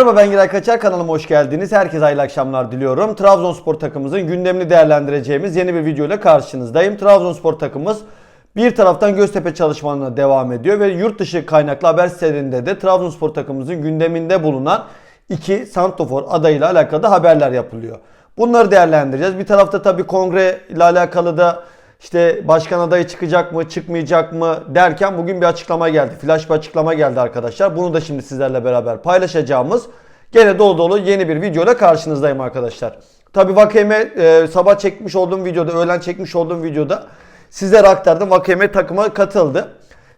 Merhaba ben Giray Kaçar kanalıma hoş geldiniz. Herkese hayırlı akşamlar diliyorum. Trabzonspor takımımızın gündemini değerlendireceğimiz yeni bir video ile karşınızdayım. Trabzonspor takımımız bir taraftan Göztepe çalışmalarına devam ediyor ve yurt dışı kaynaklı haber sitelerinde de Trabzonspor takımımızın gündeminde bulunan iki santofor adayıyla alakalı da haberler yapılıyor. Bunları değerlendireceğiz. Bir tarafta tabii kongre ile alakalı da işte başkan adayı çıkacak mı, çıkmayacak mı derken bugün bir açıklama geldi. Flash bir açıklama geldi arkadaşlar. Bunu da şimdi sizlerle beraber paylaşacağımız gene dolu dolu yeni bir videoyla karşınızdayım arkadaşlar. Tabii Vakeme e, sabah çekmiş olduğum videoda, öğlen çekmiş olduğum videoda sizlere aktardım. Vakeme takıma katıldı.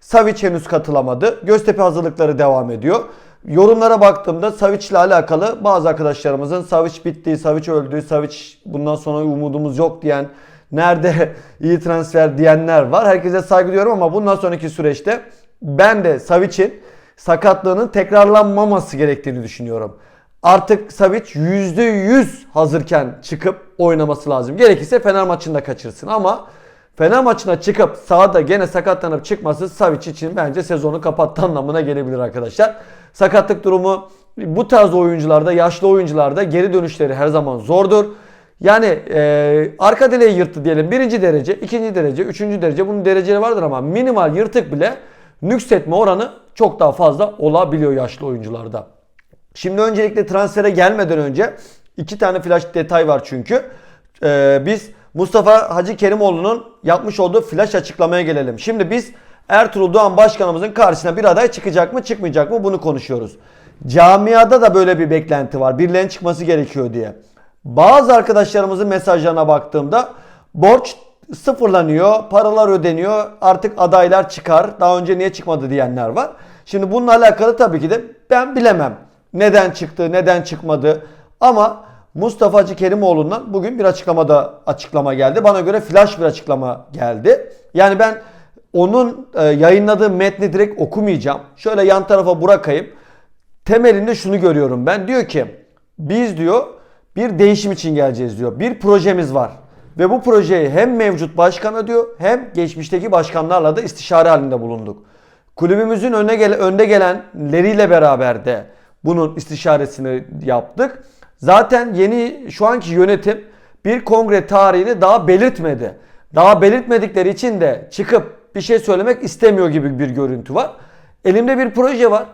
Savic henüz katılamadı. Göztepe hazırlıkları devam ediyor. Yorumlara baktığımda Savic ile alakalı bazı arkadaşlarımızın Savic bitti, Savic öldü, Savic bundan sonra umudumuz yok diyen, nerede iyi transfer diyenler var. Herkese saygı duyuyorum ama bundan sonraki süreçte ben de Savic'in sakatlığının tekrarlanmaması gerektiğini düşünüyorum. Artık Savic %100 hazırken çıkıp oynaması lazım. Gerekirse Fener maçında kaçırsın ama Fener maçına çıkıp sahada gene sakatlanıp çıkması Savic için bence sezonu kapattı anlamına gelebilir arkadaşlar. Sakatlık durumu bu tarz oyuncularda, yaşlı oyuncularda geri dönüşleri her zaman zordur. Yani e, arka direği yırttı diyelim. Birinci derece, ikinci derece, üçüncü derece bunun dereceleri vardır ama minimal yırtık bile nüksetme oranı çok daha fazla olabiliyor yaşlı oyuncularda. Şimdi öncelikle transfere gelmeden önce iki tane flash detay var çünkü. Ee, biz Mustafa Hacı Kerimoğlu'nun yapmış olduğu flash açıklamaya gelelim. Şimdi biz Ertuğrul Doğan Başkanımızın karşısına bir aday çıkacak mı çıkmayacak mı bunu konuşuyoruz. Camiada da böyle bir beklenti var. Birilerinin çıkması gerekiyor diye. Bazı arkadaşlarımızın mesajlarına baktığımda borç sıfırlanıyor, paralar ödeniyor, artık adaylar çıkar, daha önce niye çıkmadı diyenler var. Şimdi bununla alakalı tabii ki de ben bilemem. Neden çıktı, neden çıkmadı. Ama Mustafa Hacı Kerimoğlu'ndan bugün bir açıklamada açıklama geldi. Bana göre flash bir açıklama geldi. Yani ben onun e, yayınladığı metni direkt okumayacağım. Şöyle yan tarafa bırakayım. Temelinde şunu görüyorum ben. Diyor ki biz diyor bir değişim için geleceğiz diyor. Bir projemiz var. Ve bu projeyi hem mevcut başkana diyor hem geçmişteki başkanlarla da istişare halinde bulunduk. Kulübümüzün önüne gele, önde gelenleriyle beraber de bunun istişaresini yaptık. Zaten yeni şu anki yönetim bir kongre tarihini daha belirtmedi. Daha belirtmedikleri için de çıkıp bir şey söylemek istemiyor gibi bir görüntü var. Elimde bir proje var.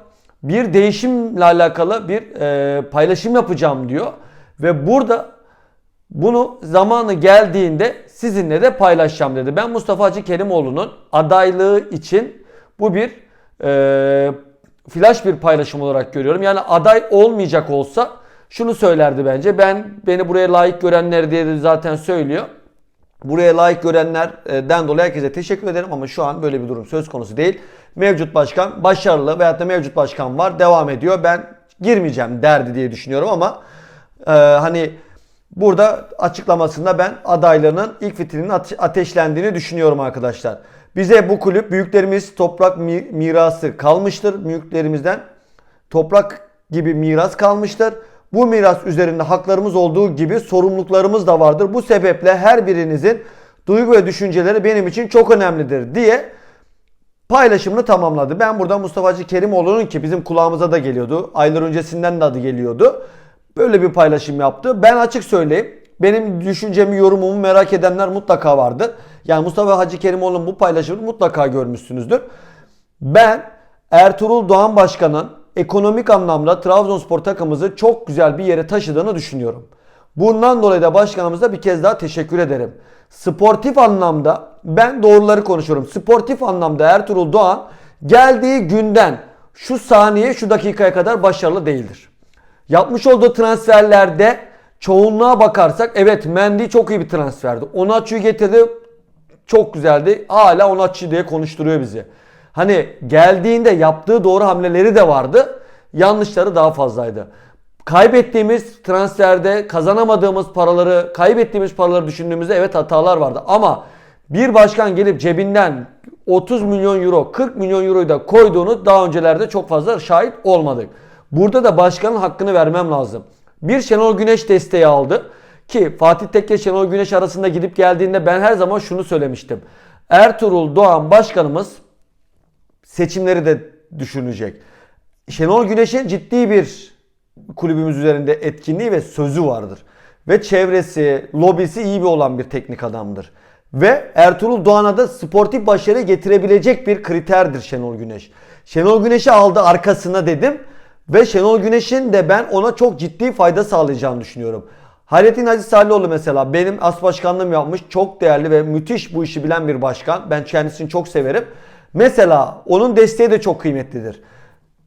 Bir değişimle alakalı bir e, paylaşım yapacağım diyor. Ve burada bunu zamanı geldiğinde sizinle de paylaşacağım dedi. Ben Mustafa Hacı Kerimoğlu'nun adaylığı için bu bir e, flash bir paylaşım olarak görüyorum. Yani aday olmayacak olsa şunu söylerdi bence. Ben beni buraya layık görenler diye de zaten söylüyor. Buraya layık görenlerden dolayı herkese teşekkür ederim ama şu an böyle bir durum söz konusu değil. Mevcut başkan başarılı veyahut da mevcut başkan var devam ediyor. Ben girmeyeceğim derdi diye düşünüyorum ama e, hani burada açıklamasında ben adaylarının ilk fitilinin ate- ateşlendiğini düşünüyorum arkadaşlar. Bize bu kulüp büyüklerimiz toprak mi- mirası kalmıştır. Büyüklerimizden toprak gibi miras kalmıştır. Bu miras üzerinde haklarımız olduğu gibi sorumluluklarımız da vardır. Bu sebeple her birinizin duygu ve düşünceleri benim için çok önemlidir diye paylaşımını tamamladı. Ben burada Mustafa Hacı Kerimoğlu'nun ki bizim kulağımıza da geliyordu. Aylar öncesinden de adı geliyordu. Böyle bir paylaşım yaptı. Ben açık söyleyeyim. Benim düşüncemi, yorumumu merak edenler mutlaka vardır. Yani Mustafa Hacı Kerimoğlu'nun bu paylaşımını mutlaka görmüşsünüzdür. Ben Ertuğrul Doğan Başkan'ın ekonomik anlamda Trabzonspor takımımızı çok güzel bir yere taşıdığını düşünüyorum. Bundan dolayı da başkanımıza bir kez daha teşekkür ederim. Sportif anlamda ben doğruları konuşuyorum. Sportif anlamda Ertuğrul Doğan geldiği günden şu saniye şu dakikaya kadar başarılı değildir. Yapmış olduğu transferlerde çoğunluğa bakarsak evet Mendy çok iyi bir transferdi. Onaçu'yu getirdi çok güzeldi. Hala Onaçu diye konuşturuyor bizi. Hani geldiğinde yaptığı doğru hamleleri de vardı. Yanlışları daha fazlaydı. Kaybettiğimiz transferde kazanamadığımız paraları, kaybettiğimiz paraları düşündüğümüzde evet hatalar vardı. Ama bir başkan gelip cebinden 30 milyon euro, 40 milyon euroyu da koyduğunu daha öncelerde çok fazla şahit olmadık. Burada da başkanın hakkını vermem lazım. Bir Şenol Güneş desteği aldı. Ki Fatih Tekke Şenol Güneş arasında gidip geldiğinde ben her zaman şunu söylemiştim. Ertuğrul Doğan başkanımız seçimleri de düşünecek. Şenol Güneş'in ciddi bir kulübümüz üzerinde etkinliği ve sözü vardır. Ve çevresi, lobisi iyi bir olan bir teknik adamdır. Ve Ertuğrul Doğan'a da sportif başarı getirebilecek bir kriterdir Şenol Güneş. Şenol Güneş'i aldı arkasına dedim. Ve Şenol Güneş'in de ben ona çok ciddi fayda sağlayacağını düşünüyorum. Hayrettin Hacı Salioğlu mesela benim as başkanlığım yapmış çok değerli ve müthiş bu işi bilen bir başkan. Ben kendisini çok severim. Mesela onun desteği de çok kıymetlidir.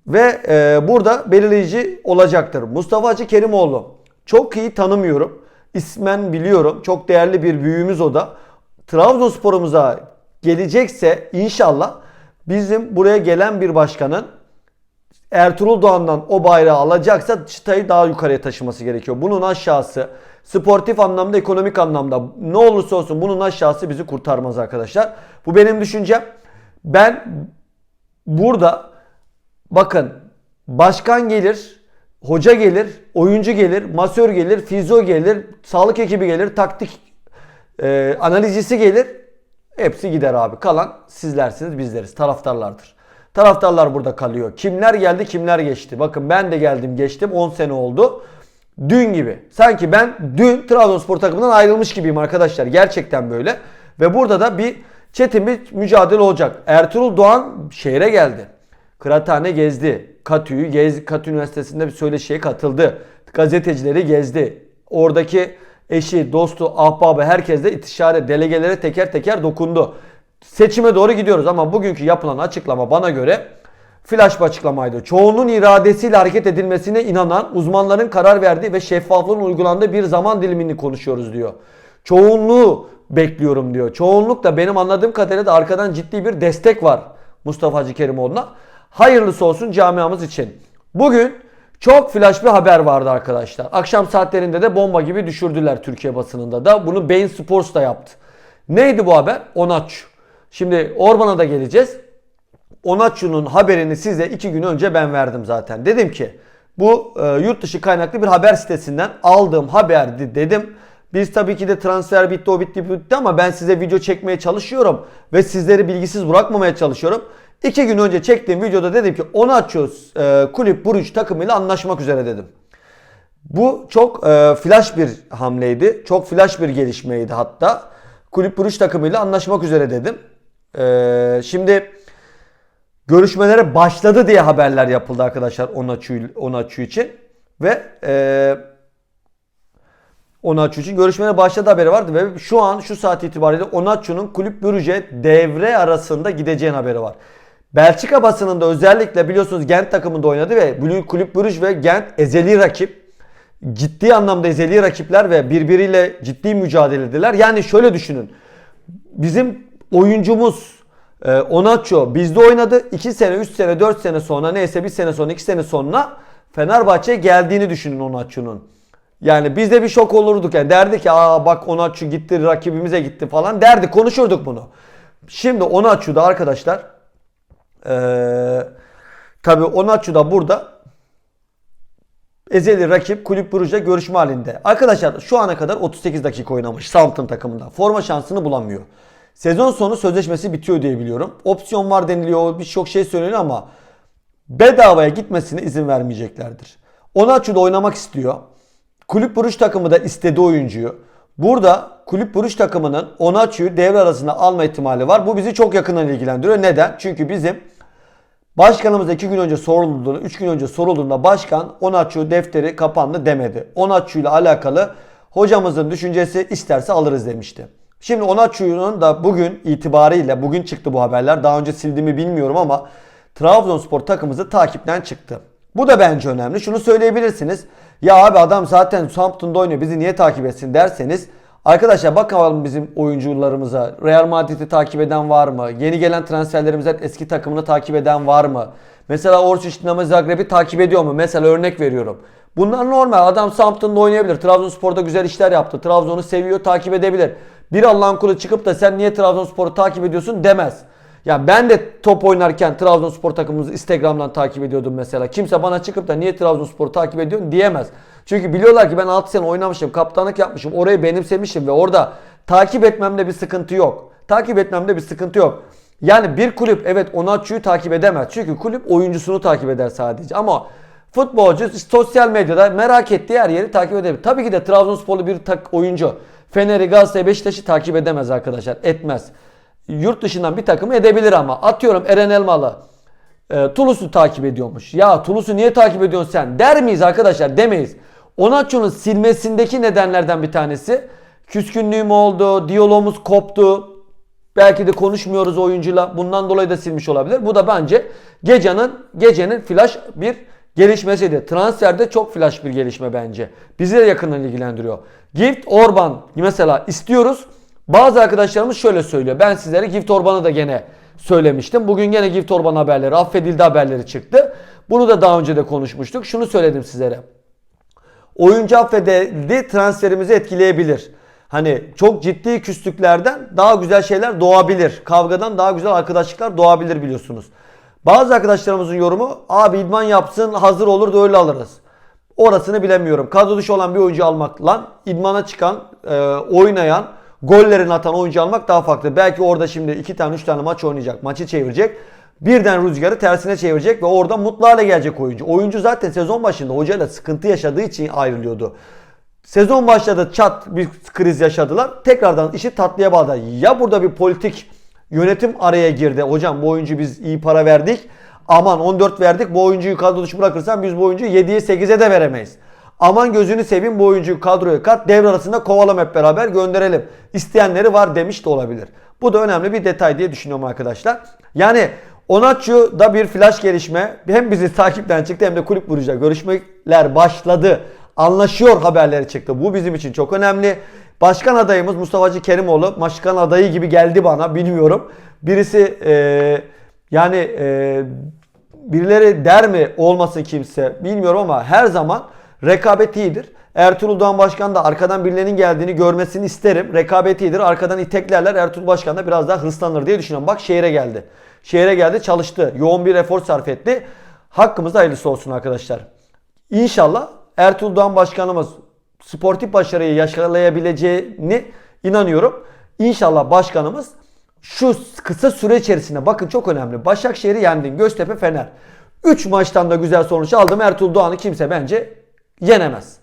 Ve e, burada belirleyici olacaktır. Mustafa Hacı Kerimoğlu çok iyi tanımıyorum. İsmen biliyorum. Çok değerli bir büyüğümüz o da. Trabzonspor'umuza gelecekse inşallah bizim buraya gelen bir başkanın Ertuğrul Doğan'dan o bayrağı alacaksa çıtayı daha yukarıya taşıması gerekiyor. Bunun aşağısı sportif anlamda, ekonomik anlamda ne olursa olsun bunun aşağısı bizi kurtarmaz arkadaşlar. Bu benim düşüncem. Ben burada bakın başkan gelir, hoca gelir, oyuncu gelir, masör gelir, fizyo gelir, sağlık ekibi gelir, taktik e, analizcisi gelir. Hepsi gider abi. Kalan sizlersiniz, bizleriz. Taraftarlardır. Taraftarlar burada kalıyor. Kimler geldi, kimler geçti. Bakın ben de geldim, geçtim. 10 sene oldu. Dün gibi. Sanki ben dün Trabzonspor takımından ayrılmış gibiyim arkadaşlar. Gerçekten böyle. Ve burada da bir çetin bir mücadele olacak. Ertuğrul Doğan şehre geldi. Kıraathane gezdi. Katü'yü gez, Katü Üniversitesi'nde bir söyleşiye katıldı. Gazetecileri gezdi. Oradaki eşi, dostu, ahbabı herkesle itişare, delegelere teker teker dokundu. Seçime doğru gidiyoruz ama bugünkü yapılan açıklama bana göre flash bir açıklamaydı. Çoğunun iradesiyle hareket edilmesine inanan uzmanların karar verdiği ve şeffaflığın uygulandığı bir zaman dilimini konuşuyoruz diyor. Çoğunluğu bekliyorum diyor. Çoğunluk da benim anladığım kadarıyla da arkadan ciddi bir destek var Mustafa Hacı Kerimoğlu'na. Hayırlısı olsun camiamız için. Bugün çok flash bir haber vardı arkadaşlar. Akşam saatlerinde de bomba gibi düşürdüler Türkiye basınında da. Bunu Bein Sports da yaptı. Neydi bu haber? Onaç. Şimdi Orban'a da geleceğiz. Onaçu'nun haberini size iki gün önce ben verdim zaten. Dedim ki bu e, yurt dışı kaynaklı bir haber sitesinden aldığım haberdi dedim. Biz tabii ki de transfer bitti o bitti bitti ama ben size video çekmeye çalışıyorum. Ve sizleri bilgisiz bırakmamaya çalışıyorum. İki gün önce çektiğim videoda dedim ki Onaçu e, kulüp Buruç takımıyla anlaşmak üzere dedim. Bu çok e, flash bir hamleydi. Çok flash bir gelişmeydi hatta. Kulüp Buruç takımıyla anlaşmak üzere dedim. E, şimdi görüşmelere başladı diye haberler yapıldı arkadaşlar Onaçu, Onaçu için. Ve e, Onaçu için görüşmelere başladı haberi vardı ve şu an şu saat itibariyle Onaçu'nun kulüp Brüj'e devre arasında gideceğin haberi var. Belçika basınında özellikle biliyorsunuz Gent takımında oynadı ve Blue Kulüp Brüj ve Gent ezeli rakip. Ciddi anlamda ezeli rakipler ve birbiriyle ciddi mücadele ediler. Yani şöyle düşünün. Bizim oyuncumuz e, Onaço bizde oynadı. 2 sene, 3 sene, 4 sene sonra neyse 1 sene sonra, 2 sene sonra Fenerbahçe'ye geldiğini düşünün Onaço'nun. Yani biz de bir şok olurduk yani derdi ki aa bak Onaçu gitti rakibimize gitti falan derdi konuşurduk bunu. Şimdi Onaçu'da arkadaşlar ee, tabii Onaçu da burada ezeli rakip Kulüp Brugge'le görüşme halinde. Arkadaşlar şu ana kadar 38 dakika oynamış Southampton takımında. Forma şansını bulamıyor. Sezon sonu sözleşmesi bitiyor diye biliyorum. Opsiyon var deniliyor, birçok şey söyleniyor ama bedavaya gitmesine izin vermeyeceklerdir. Onaçu da oynamak istiyor. Kulüp Brugge takımı da istediği oyuncuyu. Burada Kulüp Brugge takımının Onaçu'yu devre arasında alma ihtimali var. Bu bizi çok yakından ilgilendiriyor. Neden? Çünkü bizim Başkanımız 2 gün önce sorulduğunda, 3 gün önce sorulduğunda başkan Onaçu defteri kapandı demedi. Onaçu ile alakalı hocamızın düşüncesi isterse alırız demişti. Şimdi Onaçu'nun da bugün itibariyle bugün çıktı bu haberler. Daha önce sildiğimi bilmiyorum ama Trabzonspor takımımızı takipten çıktı. Bu da bence önemli. Şunu söyleyebilirsiniz. Ya abi adam zaten Southampton'da oynuyor bizi niye takip etsin derseniz Arkadaşlar bakalım bizim oyuncularımıza. Real Madrid'i takip eden var mı? Yeni gelen transferlerimizden eski takımını takip eden var mı? Mesela Orsic Dinamo Zagreb'i takip ediyor mu? Mesela örnek veriyorum. Bunlar normal. Adam Southampton'da oynayabilir. Trabzonspor'da güzel işler yaptı. Trabzon'u seviyor, takip edebilir. Bir Allah'ın kulu çıkıp da sen niye Trabzonspor'u takip ediyorsun demez. Ya ben de top oynarken Trabzonspor takımımızı Instagram'dan takip ediyordum mesela. Kimse bana çıkıp da niye Trabzonspor'u takip ediyorsun diyemez. Çünkü biliyorlar ki ben 6 sene oynamışım, kaptanlık yapmışım, orayı benimsemişim ve orada takip etmemde bir sıkıntı yok. Takip etmemde bir sıkıntı yok. Yani bir kulüp evet Onaçu'yu takip edemez. Çünkü kulüp oyuncusunu takip eder sadece. Ama Futbolcu sosyal medyada merak ettiği her yeri takip edebilir. Tabii ki de Trabzonsporlu bir tak oyuncu Fener'i, Galatasaray, Beşiktaş'ı takip edemez arkadaşlar. Etmez. Yurt dışından bir takımı edebilir ama atıyorum Eren Elmalı e, Toulouse'u takip ediyormuş. Ya Toulouse'u niye takip ediyorsun sen? Der miyiz arkadaşlar? Demeyiz. Onaço'nun silmesindeki nedenlerden bir tanesi küskünlüğüm oldu, diyalogumuz koptu. Belki de konuşmuyoruz oyuncuyla. Bundan dolayı da silmiş olabilir. Bu da bence gecenin gecenin flash bir gelişmesiydi. Transferde çok flash bir gelişme bence. Bizi de yakından ilgilendiriyor. Gift Orban mesela istiyoruz. Bazı arkadaşlarımız şöyle söylüyor. Ben sizlere Gift Orban'ı da gene söylemiştim. Bugün gene Gift Orban haberleri, affedildi haberleri çıktı. Bunu da daha önce de konuşmuştuk. Şunu söyledim sizlere. Oyuncu affedildi transferimizi etkileyebilir. Hani çok ciddi küslüklerden daha güzel şeyler doğabilir. Kavgadan daha güzel arkadaşlıklar doğabilir biliyorsunuz. Bazı arkadaşlarımızın yorumu abi idman yapsın hazır olur da öyle alırız. Orasını bilemiyorum. Kadro dışı olan bir oyuncu almakla idmana çıkan, e, oynayan, gollerini atan oyuncu almak daha farklı. Belki orada şimdi 2 tane 3 tane maç oynayacak, maçı çevirecek. Birden rüzgarı tersine çevirecek ve orada mutlu hale gelecek oyuncu. Oyuncu zaten sezon başında hocayla sıkıntı yaşadığı için ayrılıyordu. Sezon başladı çat bir kriz yaşadılar. Tekrardan işi tatlıya bağladı. Ya burada bir politik yönetim araya girdi. Hocam bu oyuncu biz iyi para verdik. Aman 14 verdik bu oyuncuyu kadro dışı bırakırsan biz bu oyuncuyu 7'ye 8'e de veremeyiz. Aman gözünü seveyim bu oyuncuyu kadroya kat devre arasında kovalım hep beraber gönderelim. İsteyenleri var demiş de olabilir. Bu da önemli bir detay diye düşünüyorum arkadaşlar. Yani Onaçu da bir flash gelişme. Hem bizi takipten çıktı hem de kulüp vuracak. Görüşmeler başladı. Anlaşıyor haberleri çıktı. Bu bizim için çok önemli. Başkan adayımız Mustafa Kerimoğlu. Başkan adayı gibi geldi bana bilmiyorum. Birisi e, yani e, birileri der mi olmasın kimse bilmiyorum ama her zaman rekabet iyidir. Ertuğrul Doğan Başkan da arkadan birilerinin geldiğini görmesini isterim. Rekabet iyidir. Arkadan iteklerler. Ertuğrul Başkan da biraz daha hırslanır diye düşünüyorum. Bak şehre geldi. Şehre geldi çalıştı. Yoğun bir efor sarf etti. Hakkımızda hayırlısı olsun arkadaşlar. İnşallah Ertuğrul Doğan Başkanımız sportif başarıyı yakalayabileceğini inanıyorum. İnşallah başkanımız şu kısa süre içerisinde bakın çok önemli. Başakşehir'i yendin. Göztepe Fener. 3 maçtan da güzel sonuç aldım. Ertuğrul Doğan'ı kimse bence yenemez.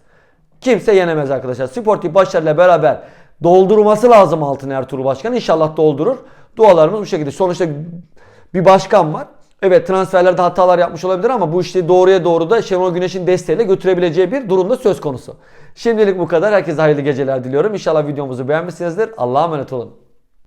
Kimse yenemez arkadaşlar. Sportif başarıyla beraber doldurması lazım altın Ertuğrul Başkan. İnşallah doldurur. Dualarımız bu şekilde. Sonuçta bir başkan var. Evet transferlerde hatalar yapmış olabilir ama bu işi doğruya doğru da Şenol Güneş'in desteğiyle götürebileceği bir durumda söz konusu. Şimdilik bu kadar. Herkese hayırlı geceler diliyorum. İnşallah videomuzu beğenmişsinizdir. Allah'a emanet olun.